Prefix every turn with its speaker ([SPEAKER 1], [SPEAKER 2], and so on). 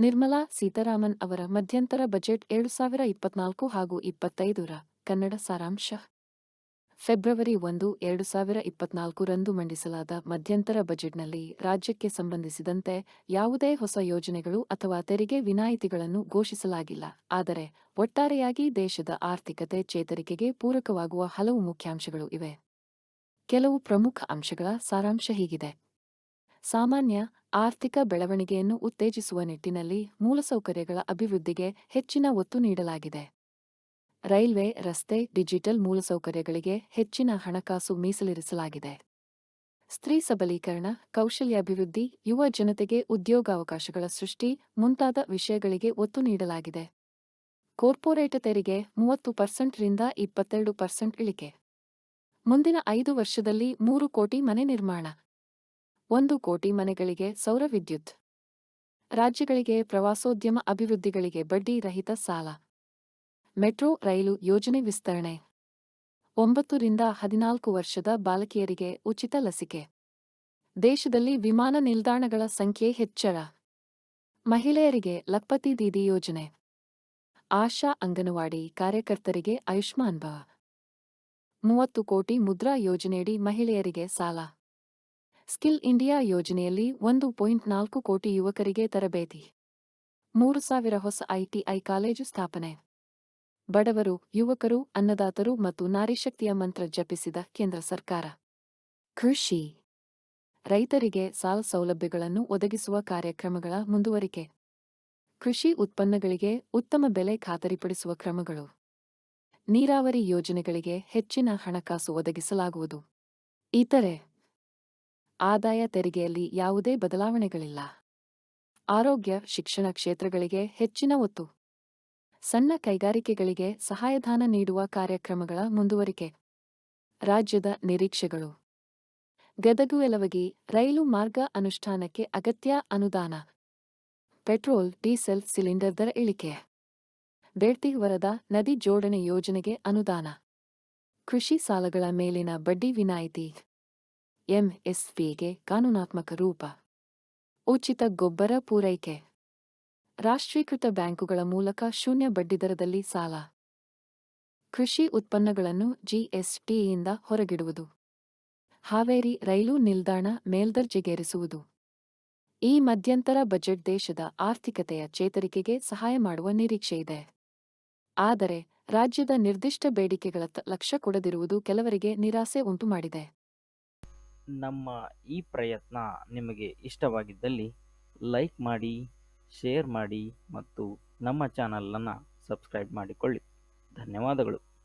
[SPEAKER 1] ನಿರ್ಮಲಾ ಸೀತಾರಾಮನ್ ಅವರ ಮಧ್ಯಂತರ ಬಜೆಟ್ ಎರಡು ಸಾವಿರ ಇಪ್ಪತ್ನಾಲ್ಕು ಹಾಗೂ ಇಪ್ಪತ್ತೈದರ ಕನ್ನಡ ಸಾರಾಂಶ. ಫೆಬ್ರವರಿ ಒಂದು, ಎರಡು ಸಾವಿರ ಇಪ್ಪತ್ನಾಲ್ಕರಂದು ಮಂಡಿಸಲಾದ ಮಧ್ಯಂತರ ಬಜೆಟ್ನಲ್ಲಿ ರಾಜ್ಯಕ್ಕೆ ಸಂಬಂಧಿಸಿದಂತೆ ಯಾವುದೇ ಹೊಸ ಯೋಜನೆಗಳು ಅಥವಾ ತೆರಿಗೆ ವಿನಾಯಿತಿಗಳನ್ನು ಘೋಷಿಸಲಾಗಿಲ್ಲ. ಆದರೆ, ಒಟ್ಟಾರೆಯಾಗಿ ದೇಶದ ಆರ್ಥಿಕತೆ ಚೇತರಿಕೆಗೆ ಪೂರಕವಾಗುವ ಹಲವು ಮುಖ್ಯಾಂಶಗಳು ಇವೆ. ಕೆಲವು ಪ್ರಮುಖ ಅಂಶಗಳ ಸಾರಾಂಶ ಹೀಗಿದೆ. ಸಾಮಾನ್ಯ ಆರ್ಥಿಕ ಬೆಳವಣಿಗೆಯನ್ನು ಉತ್ತೇಜಿಸುವ ನಿಟ್ಟಿನಲ್ಲಿ ಮೂಲಸೌಕರ್ಯಗಳ ಅಭಿವೃದ್ಧಿಗೆ ಹೆಚ್ಚಿನ ಒತ್ತು ನೀಡಲಾಗಿದೆ. ರೈಲ್ವೆ, ರಸ್ತೆ, ಡಿಜಿಟಲ್ ಮೂಲಸೌಕರ್ಯಗಳಿಗೆ ಹೆಚ್ಚಿನ ಹಣಕಾಸು ಮೀಸಲಿರಿಸಲಾಗಿದೆ. ಸ್ತ್ರೀ ಸಬಲೀಕರಣ, ಕೌಶಲ್ಯಾಭಿವೃದ್ಧಿ, ಯುವ ಜನತೆಗೆ ಉದ್ಯೋಗಾವಕಾಶಗಳ ಸೃಷ್ಟಿ ಮುಂತಾದ ವಿಷಯಗಳಿಗೆ ಒತ್ತು ನೀಡಲಾಗಿದೆ. ಕಾರ್ಪೊರೇಟ್ ತೆರಿಗೆ ಮೂವತ್ತು ಪರ್ಸೆಂಟ್ರಿಂದ ಇಪ್ಪತ್ತೆರಡು ಪರ್ಸೆಂಟ್ ಇಳಿಕೆ. ಮುಂದಿನ ಐದು ವರ್ಷದಲ್ಲಿ ಮೂರು ಕೋಟಿ ಮನೆ ನಿರ್ಮಾಣ. ಒಂದು ಕೋಟಿ ಮನೆಗಳಿಗೆ ಸೌರ ವಿದ್ಯುತ್ ರಾಜ್ಯಗಳಿಗೆ ಪ್ರವಾಸೋದ್ಯಮ ಅಭಿವೃದ್ಧಿಗಳಿಗೆ ಬಡ್ಡಿ ರಹಿತ ಸಾಲ. ಮೆಟ್ರೋ, ರೈಲು ಯೋಜನೆ ವಿಸ್ತರಣೆ. ಒಂಬತ್ತರಿಂದ ಹದಿನಾಲ್ಕು ವರ್ಷದ ಬಾಲಕಿಯರಿಗೆ ಉಚಿತ ಲಸಿಕೆ. ದೇಶದಲ್ಲಿ ವಿಮಾನ ನಿಲ್ದಾಣಗಳ ಸಂಖ್ಯೆ ಹೆಚ್ಚಳ. ಮಹಿಳೆಯರಿಗೆ ಲಕ್ಪತಿ ದೀದಿ ಯೋಜನೆ. ಆಶಾ ಅಂಗನವಾಡಿ ಕಾರ್ಯಕರ್ತರಿಗೆ ಆಯುಷ್ಮಾನ್ ಭವ. ಮೂವತ್ತು ಕೋಟಿ ಮುದ್ರಾ ಯೋಜನೆಯಡಿ ಮಹಿಳೆಯರಿಗೆ ಸಾಲ. ಸ್ಕಿಲ್ ಇಂಡಿಯಾ ಯೋಜನೆಯಲ್ಲಿ ಒಂದು ಪಾಯಿಂಟ್ ನಾಲ್ಕು ಕೋಟಿ ಯುವಕರಿಗೆ ತರಬೇತಿ. ಮೂರು ಸಾವಿರ ಹೊಸ ಐಟಿಐ ಕಾಲೇಜು ಸ್ಥಾಪನೆ. ಬಡವರು, ಯುವಕರು, ಅನ್ನದಾತರು ಮತ್ತು ನಾರಿಶಕ್ತಿಯ ಮಂತ್ರ ಜಪಿಸಿದ ಕೇಂದ್ರ ಸರ್ಕಾರ. ಕೃಷಿ. ರೈತರಿಗೆ ಸಾಲ ಸೌಲಭ್ಯಗಳನ್ನು ಒದಗಿಸುವ ಕಾರ್ಯಕ್ರಮಗಳ ಮುಂದುವರಿಕೆ. ಕೃಷಿ ಉತ್ಪನ್ನಗಳಿಗೆ ಉತ್ತಮ ಬೆಲೆ ಖಾತರಿಪಡಿಸುವ ಕ್ರಮಗಳು. ನೀರಾವರಿ ಯೋಜನೆಗಳಿಗೆ ಹೆಚ್ಚಿನ ಹಣಕಾಸು ಒದಗಿಸಲಾಗುವುದು. ಇತರೆ ಆದಾಯ ತೆರಿಗೆಯಲ್ಲಿ ಯಾವುದೇ ಬದಲಾವಣೆಗಳಿಲ್ಲ. ಆರೋಗ್ಯ, ಶಿಕ್ಷಣ ಕ್ಷೇತ್ರಗಳಿಗೆ ಹೆಚ್ಚಿನ ಒತ್ತು. ಸಣ್ಣ ಕೈಗಾರಿಕೆಗಳಿಗೆ ಸಹಾಯಧನ ನೀಡುವ ಕಾರ್ಯಕ್ರಮಗಳ ಮುಂದುವರಿಕೆ. ರಾಜ್ಯದ ನಿರೀಕ್ಷೆಗಳು. ಗದಗು ಎಲವಗಿ ರೈಲು ಮಾರ್ಗ ಅನುಷ್ಠಾನಕ್ಕೆ ಅಗತ್ಯ ಅನುದಾನ. ಪೆಟ್ರೋಲ್, ಡೀಸೆಲ್ ಸಿಲಿಂಡರ್ ದರ ಇಳಿಕೆ. ಬೇಡ್ತಿ ವರದ ನದಿ ಜೋಡಣೆ ಯೋಜನೆಗೆ ಅನುದಾನ. ಕೃಷಿ ಸಾಲಗಳ ಮೇಲಿನ ಬಡ್ಡಿ ವಿನಾಯಿತಿ. ಎಂಎಸ್ಪಿಗೆ ಕಾನೂನಾತ್ಮಕ ರೂಪ. ಉಚಿತ ಗೊಬ್ಬರ ಪೂರೈಕೆ. ರಾಷ್ಟ್ರೀಕೃತ ಬ್ಯಾಂಕುಗಳ ಮೂಲಕ ಶೂನ್ಯ ಬಡ್ಡಿದರದಲ್ಲಿ ಸಾಲ. ಕೃಷಿ ಉತ್ಪನ್ನಗಳನ್ನು ಜಿಎಸ್ಟಿಯಿಂದ ಹೊರಗಿಡುವುದು. ಹಾವೇರಿ ರೈಲು ನಿಲ್ದಾಣ ಮೇಲ್ದರ್ಜೆಗೇರಿಸುವುದು. ಈ ಮಧ್ಯಂತರ ಬಜೆಟ್ ದೇಶದ ಆರ್ಥಿಕತೆಯ ಚೇತರಿಕೆಗೆ ಸಹಾಯ ಮಾಡುವ ನಿರೀಕ್ಷೆಯಿದೆ ಆದರೆ, ರಾಜ್ಯದ ನಿರ್ದಿಷ್ಟ ಬೇಡಿಕೆಗಳತ್ತ ಲಕ್ಷ್ಯ ಕೊಡದಿರುವುದು ಕೆಲವರಿಗೆ ನಿರಾಸೆ ಉಂಟುಮಾಡಿದೆ.
[SPEAKER 2] ನಮ್ಮ ಈ ಪ್ರಯತ್ನ ನಿಮಗೆ ಇಷ್ಟವಾಗಿದ್ದಲ್ಲಿ ಲೈಕ್ ಮಾಡಿ, ಶೇರ್ ಮಾಡಿ ಮತ್ತು ನಮ್ಮ ಚಾನಲನ್ನು ಸಬ್ಸ್ಕ್ರೈಬ್ ಮಾಡಿಕೊಳ್ಳಿ. ಧನ್ಯವಾದಗಳು.